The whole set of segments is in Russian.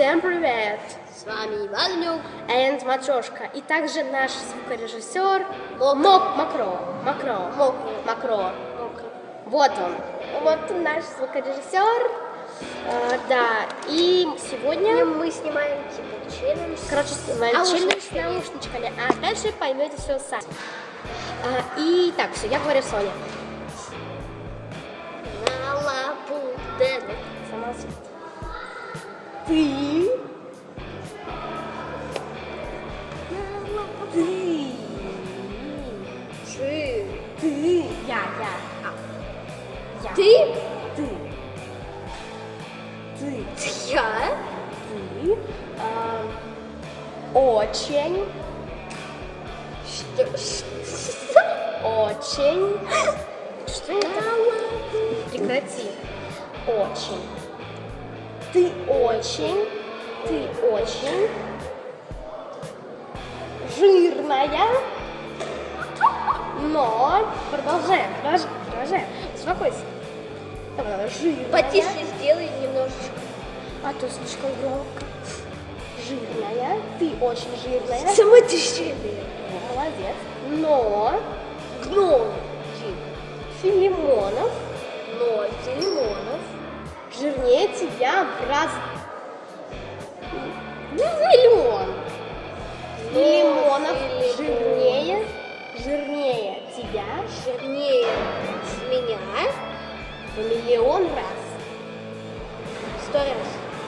Всем привет! С вами Иван And Матрешка. И также наш звукорежиссер Мок Макро. Макро. Мокро. Макро. Вот он. Вот наш звукорежиссер. Э, да, и сегодня, Мы снимаем типа челлендж. короче, снимаем Наушничками. челлендж с наушничками, а дальше поймете все сами. А, и так, все, я говорю Соня. На лапу Дэна. Замолчи. Ты. Ты. Ты. Ты. Я, я. Я. Ты? Ты. Ты. Я? Ты. а, очень. Что? Что? Очень. Что это? Прекрати. Очень. Ты очень. Ты очень. Жирная. Но. Продолжаем. Продолжаем. Продолжаем. Успокойся. Давай. Жирная. Потише сделай немножечко. А то слишком громко. Жирная. Ты очень жирная. Сама тишины. О, Молодец. Но. Гном. Филимонов Но Филимонов. Жирнее тебя в раз... Ну, миллион. Филимон. жирнее, жирнее тебя Жирнее меня. в миллион раз. Сто раз.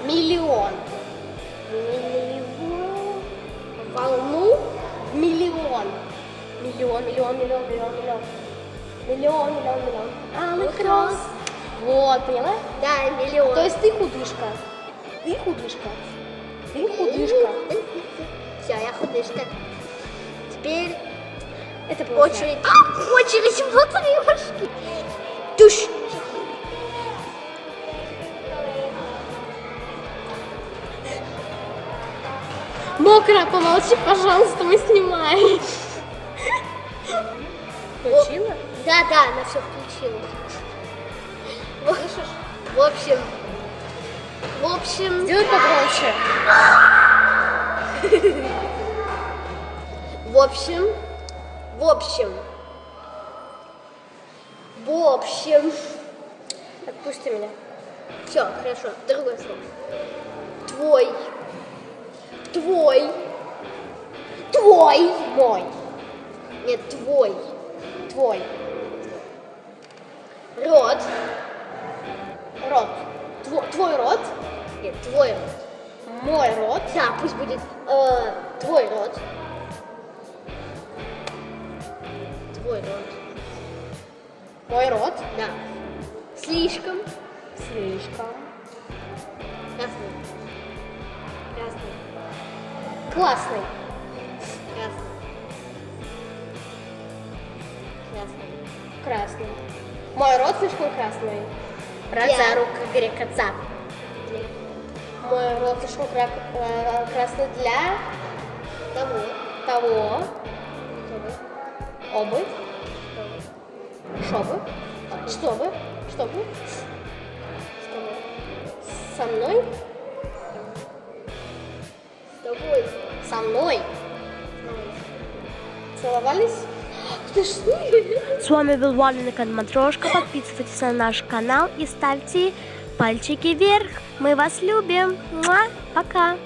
Миллион. Миллион. Волну. В миллион. Миллион, миллион, миллион, миллион, миллион. Миллион, миллион, миллион. Алый кросс. Вот, поняла? Да, миллион. То есть ты худышка. Ты худышка. Ты худышка. Все, я худышка. Теперь Это было очередь. А, очередь матрешки. Туш. Мокро, помолчи, пожалуйста, мы снимаем. Включила? Да, да, она все включила. В, общем, в общем, Сделай погромче. в общем, в общем, в общем. Отпусти меня. Все, хорошо, другое слово. Твой, твой, твой, Мой. нет, твой Твой. Тво- твой рот. нет, твой рот. Мой рот. Да, пусть будет э, твой рот. Твой рот. Мой рот. Да. Слишком. Слишком. Красный. Красный. Классный. Красный. Красный. Красный. Мой рот слишком красный. Я. за рука грека Нет. Мой рот слишком кра- э, красный для Того. того. Обувь. Чтобы. Чтобы. Чтобы. Со мной. С тобой. Со мной. Целовались? С вами был Валерика Матрешка. Подписывайтесь на наш канал и ставьте пальчики вверх. Мы вас любим. Пока.